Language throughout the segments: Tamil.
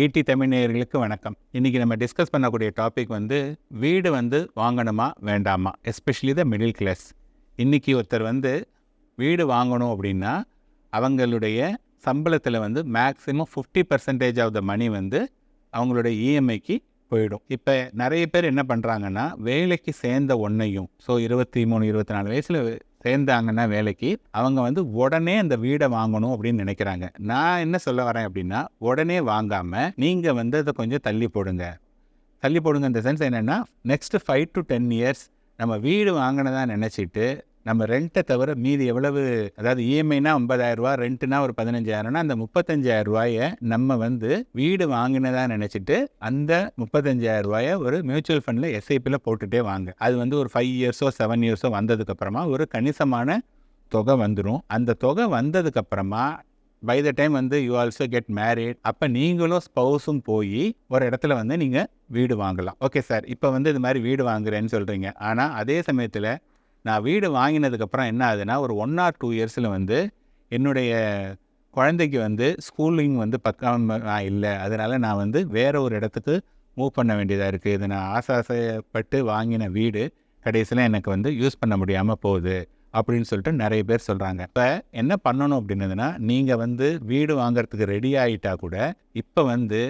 ஈடி தமிழ்நேயர்களுக்கு வணக்கம். இன்றைக்கி நம்ம டிஸ்கஸ் பண்ணக்கூடிய டாபிக் வந்து வீடு வந்து வாங்கணுமா வேண்டாமா? எஸ்பெஷலி த மிடில் கிளாஸ் இன்றைக்கி ஒருத்தர் வந்து வீடு வாங்கணும் அப்படின்னா அவங்களுடைய சம்பளத்தில் வந்து maximum fifty percentage of the money வந்து அவங்களோட இஎம்ஐக்கு போயிடும். இப்போ நிறைய பேர் என்ன பண்ணுறாங்கன்னா வேலைக்கு சேர்ந்த ஒன்றையும் ஸோ இருபத்தி மூணு இருபத்தி நாலு வயசில் சேர்ந்தாங்கன்னா வேலைக்கு அவங்க வந்து உடனே அந்த வீடை வாங்கணும் அப்படின்னு நினைக்கிறாங்க. நான் என்ன சொல்ல வரேன் அப்படின்னா உடனே வாங்காமல் நீங்கள் வந்து அதை கொஞ்சம் தள்ளி போடுங்க. தள்ளி போடுங்க இந்த சென்ஸ் என்னென்னா next five to ten years நம்ம வீடு வாங்கினதாக நினச்சிட்டு நம்ம ரெண்ட்டை தவிர மீதி எவ்வளவு அதாவது இஎம்ஐனா இஎம்ஐனா ஐம்பதாயிரரூவா ரெண்ட்டுனா ஒரு பதினஞ்சாயிரம்னா அந்த முப்பத்தஞ்சாயிரம் ரூபாயை நம்ம வந்து வீடு வாங்கினதா நினச்சிட்டு அந்த முப்பத்தஞ்சாயிரம் ரூபாயை ஒரு மியூச்சுவல் ஃபண்டில் எஸ்ஐபியில் போட்டுகிட்டே வாங்க. அது வந்து ஒரு ஃபைவ் இயர்ஸோ செவன் இயர்ஸோ வந்ததுக்கப்புறமா ஒரு கணிசமான தொகை வந்துடும் அந்த தொகை வந்ததுக்கப்புறமா பை த டைம் வந்து யூ ஆல்சோ கெட் மேரிட் அப்போ நீங்களும் ஸ்பௌஸும் போய் ஒரு இடத்துல வந்து நீங்கள் வீடு வாங்கலாம். ஓகே சார் இப்போ வந்து இது மாதிரி வீடு வாங்குறேன்னு சொல்கிறீங்க ஆனால் அதே சமயத்தில் நான் வீடு வாங்கினதுக்கப்புறம் என்ன ஆகுதுன்னா ஒரு ஒன் ஆர் டூ இயர்ஸில் வந்து என்னுடைய குழந்தைக்கு வந்து ஸ்கூலிங் வந்து பக்கம் இல்லை. அதனால் நான் வந்து வேறு ஒரு இடத்துக்கு மூவ் பண்ண வேண்டியதாக இருக்குது இது நான் ஆசை ஆசைப்பட்டு வாங்கின வீடு கடைசியில் எனக்கு வந்து யூஸ் பண்ண முடியாமல் போகுது அப்படின்னு சொல்லிட்டு நிறைய பேர் சொல்கிறாங்க இப்போ என்ன பண்ணணும் அப்படின்னதுன்னா நீங்கள் வந்து வீடு வாங்குறதுக்கு ரெடி ஆகிட்டா கூட இப்போ வந்து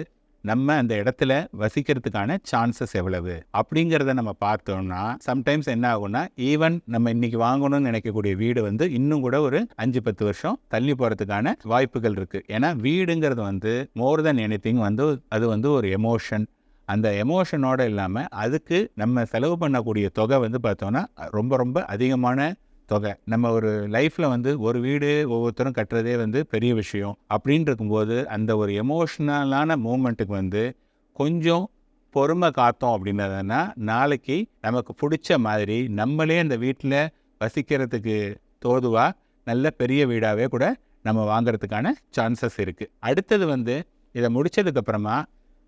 நம்ம அந்த இடத்துல வசிக்கிறதுக்கான சான்சஸ் எவ்வளவு? அப்படிங்கிறத நம்ம பார்த்தோம்னா சம்டைம்ஸ் என்ன ஆகும்னா ஈவன் நம்ம இன்னைக்கு வாங்கணும்னு நினைக்கக்கூடிய வீடு வந்து இன்னும் கூட ஒரு அஞ்சு பத்து வருஷம் தள்ளி போகிறதுக்கான வாய்ப்புகள் இருக்குது ஏன்னா வீடுங்கிறது வந்து மோர் தென் எனி வந்து அது வந்து ஒரு எமோஷன் அந்த எமோஷனோட இல்லாமல் அதுக்கு நம்ம செலவு பண்ணக்கூடிய தொகை வந்து பார்த்தோன்னா ரொம்ப ரொம்ப அதிகமான தொகை. நம்ம ஒரு லைஃப்பில் வந்து ஒரு வீடு ஒவ்வொருத்தரும் கட்டுறதே வந்து பெரிய விஷயம். அப்படின்னு இருக்கும்போது அந்த ஒரு எமோஷ்னலான மூமெண்ட்டுக்கு வந்து கொஞ்சம் பொறுமை காத்தோம் அப்படின்னதுன்னா நாளைக்கு நமக்கு பிடிச்ச மாதிரி நம்மளே அந்த வீட்டில் வசிக்கிறதுக்கு தோதுவாக நல்ல பெரிய வீடாகவே கூட நம்ம வாங்குறதுக்கான சான்சஸ் இருக்குது அடுத்தது வந்து இதை முடிச்சதுக்கப்புறமா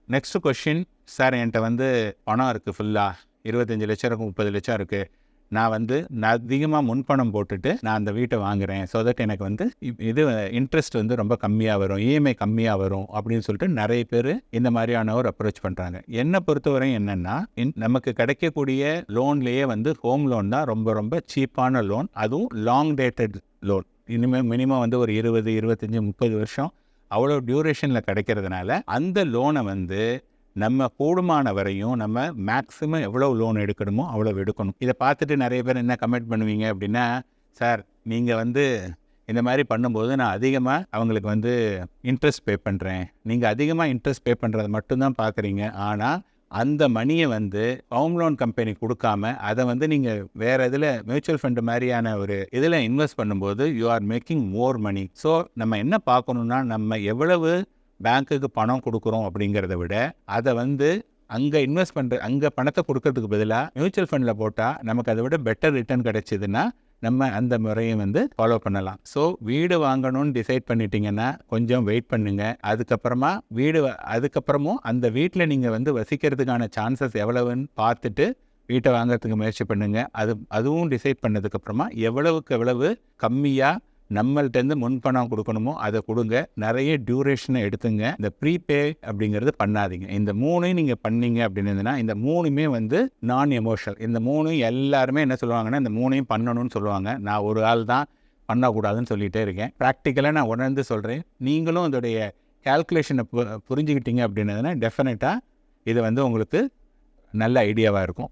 நெக்ஸ்ட் கொஷின் சார் என்கிட்ட வந்து பணம் இருக்குது ஃபுல்லாக இருபத்தஞ்சி லட்சம் இருக்கும் முப்பது லட்சம் இருக்குது நான் வந்து நான் அதிகமாக முன்பணம் போட்டுட்டு நான் அந்த வீட்டை வாங்குறேன். ஸோ தட் எனக்கு வந்து இது இன்ட்ரெஸ்ட் வந்து ரொம்ப கம்மியாக வரும். இஎம்ஐ கம்மியாக வரும் அப்படின்னு சொல்லிட்டு நிறைய பேர் இந்த மாதிரியான ஒரு அப்ரோச் பண்ணுறாங்க என்னை பொறுத்தவரையும் என்னென்னா நமக்கு கிடைக்கக்கூடிய லோன்லேயே வந்து ஹோம் லோன் தான் ரொம்ப ரொம்ப சீப்பான லோன் அதுவும் லாங் டேட்டட் லோன் இனிமேல் மினிமம் வந்து ஒரு இருபது இருபத்தஞ்சி முப்பது வருஷம் அவ்வளோ டியூரேஷனில் கிடைக்கிறதுனால அந்த லோனை வந்து நம்ம கூடுமான வரையும் நம்ம மேக்ஸிமம் எவ்வளோ லோன் எடுக்கணுமோ அவ்வளோ எடுக்கணும். இதை பார்த்துட்டு நிறைய பேர் என்ன கமெண்ட் பண்ணுவீங்க அப்படின்னா சார் நீங்கள் வந்து இந்த மாதிரி பண்ணும்போது நான் அதிகமாக அவங்களுக்கு வந்து இன்ட்ரெஸ்ட் பே பண்ணுறேன் நீங்கள் அதிகமாக இன்ட்ரெஸ்ட் பே பண்ணுறதை மட்டும்தான் பார்க்குறீங்க. ஆனால் அந்த மணியை வந்து ஹோம் லோன் கம்பெனி கொடுக்காம அதை வந்து நீங்கள் வேறு இதில் மியூச்சுவல் ஃபண்டு மாதிரியான ஒரு இதில் இன்வெஸ்ட் பண்ணும்போது you are making more money so நம்ம என்ன பார்க்கணுன்னா நம்ம எவ்வளவு பேங்க்குக்கு பணம் கொடுக்குறோம் அப்படிங்கிறத விட அதை வந்து அங்கே இன்வெஸ்ட் பண்ணுற அங்கே பணத்தை கொடுக்கறதுக்கு பதிலாக மியூச்சுவல் ஃபண்டில் போட்டால் நமக்கு அதை விட பெட்டர் ரிட்டர்ன் கிடைச்சிதுன்னா நம்ம அந்த முறையை வந்து ஃபாலோ பண்ணலாம். ஸோ வீடு வாங்கணும்னு டிசைட் பண்ணிட்டீங்கன்னா கொஞ்சம் வெயிட் பண்ணுங்க. அதுக்கப்புறமா வீடு அதுக்கப்புறமும் அந்த வீட்டில் நீங்கள் வந்து வசிக்கிறதுக்கான சான்சஸ் எவ்வளவுன்னு பார்த்துட்டு வீட்டை வாங்குறதுக்கு முயற்சி பண்ணுங்கள் அது அதுவும் டிசைட் பண்ணதுக்கப்புறமா எவ்வளவுக்கு எவ்வளவு கம்மியாக நம்மள்ட்டேருந்து முன்பணம் கொடுக்கணுமோ அதை கொடுங்க. நிறைய டியூரேஷனை எடுத்துங்க. இந்த ப்ரீபே அப்படிங்கிறது பண்ணாதீங்க. இந்த மூணையும் நீங்கள் பண்ணீங்க அப்படின்னதுன்னா இந்த மூணுமே வந்து நான் எமோஷனல் இந்த மூணு எல்லாருமே என்ன சொல்லுவாங்கன்னா இந்த மூணையும் பண்ணணும்னு சொல்லுவாங்க. நான் ஒரு ஆள் தான் பண்ணக்கூடாதுன்னு சொல்லிகிட்டே இருக்கேன். ப்ராக்டிக்கலாக நான் உணர்ந்து சொல்கிறேன் நீங்களும் அதோடைய கால்குலேஷனை பு புரிஞ்சுக்கிட்டீங்க அப்படின்னதுன்னா டெஃபினட்டாக இது வந்து உங்களுக்கு நல்ல ஐடியாவாக இருக்கும்.